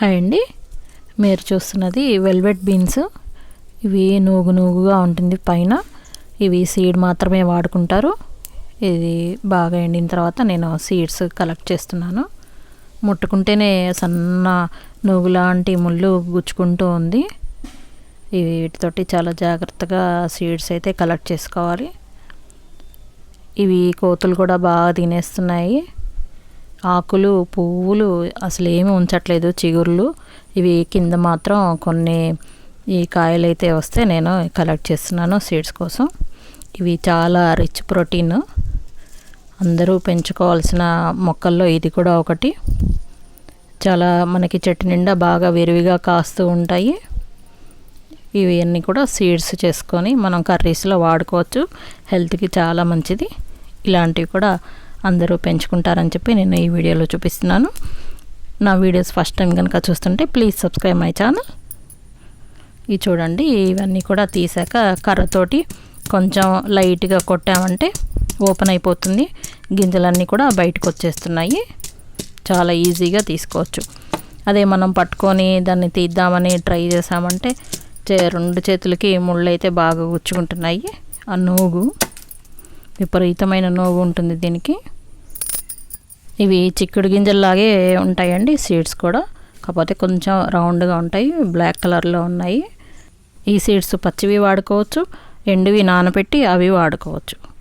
Hi అండి. మీరు చూస్తున్నది వెల్వెట్ బీన్స్. ఇవి నూగు నూగుగా ఉంటుంది పైన. ఇవి సీడ్ మాత్రమే వాడుకుంటారు. ఇది బాగా ఎండిన తర్వాత నేను సీడ్స్ కలెక్ట్ చేస్తున్నాను. ముట్టుకుంటేనే సన్న నూగు లాంటి ముళ్ళు గుచ్చుకుంటూ ఉంది. ఇవి వీటితోటి చాలా జాగ్రత్తగా సీడ్స్ అయితే కలెక్ట్ చేసుకోవాలి. ఇవి కోతులు కూడా బాగా తినేస్తున్నాయి. ఆకులు పువ్వులు అసలు ఏమి ఉంచట్లేదు చిగుర్లు. ఇవి కింద మాత్రం కొన్ని ఈ కాయలు అయితే వస్తే నేను కలెక్ట్ చేస్తున్నాను సీడ్స్ కోసం. ఇవి చాలా రిచ్ ప్రోటీన్. అందరూ పెంచుకోవాల్సిన మొక్కల్లో ఇది కూడా ఒకటి. చాలా మనకి చెట్టు నిండా బాగా విరివిగా కాస్తూ ఉంటాయి. ఇవి అన్నీ కూడా సీడ్స్ చేసుకొని మనం కర్రీస్లో వాడుకోవచ్చు. హెల్త్కి చాలా మంచిది. ఇలాంటివి కూడా అందరూ పెంచుకుంటారని చెప్పి నేను ఈ వీడియోలో చూపిస్తున్నాను. నా వీడియోస్ ఫస్ట్ టైం కనుక చూస్తుంటే ప్లీజ్ సబ్స్క్రైబ్ మై ఛానల్. ఇవి చూడండి ఇవన్నీ కూడా తీసాక కర్రతోటి కొంచెం లైట్గా కొట్టామంటే ఓపెన్ అయిపోతుంది. గింజలన్నీ కూడా బయటకు వచ్చేస్తున్నాయి. చాలా ఈజీగా తీసుకోవచ్చు. అదే మనం పట్టుకొని దాన్ని తీద్దామని ట్రై చేసామంటే రెండు చేతులకి ముళ్ళు అయితే బాగా గుచ్చుకుంటున్నాయి. ఆ నూగు. విపరీతమైన నోగు ఉంటుంది దీనికి. ఇవి చిక్కుడు గింజల్లాగే ఉంటాయండి సీడ్స్ కూడా. కాకపోతే కొంచెం రౌండ్గా ఉంటాయి బ్లాక్ కలర్లో ఉన్నాయి. ఈ సీడ్స్ పచ్చివి వాడుకోవచ్చు ఎండువి నానబెట్టి అవి వాడుకోవచ్చు.